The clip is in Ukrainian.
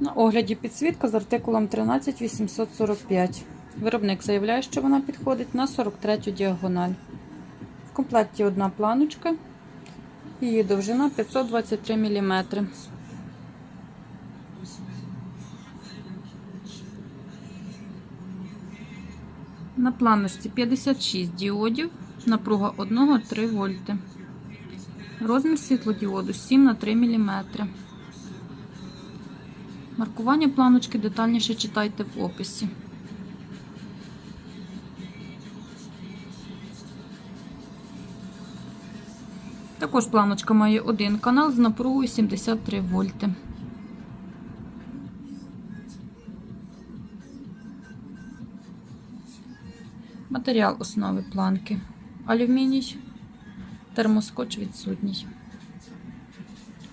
На огляді підсвітка з артикулом 13845. Виробник заявляє, що вона підходить на 43 діагональ. В комплекті одна планочка. Її довжина 523 мм. На планочці 56 діодів, напруга 1-3 вольти. Розмір світлодіоду 7 на 3 мм. Маркування планочки детальніше читайте в описі. Також планочка має один канал з напругою 73 вольти. Матеріал основи планки. Алюміній, термоскотч відсутній.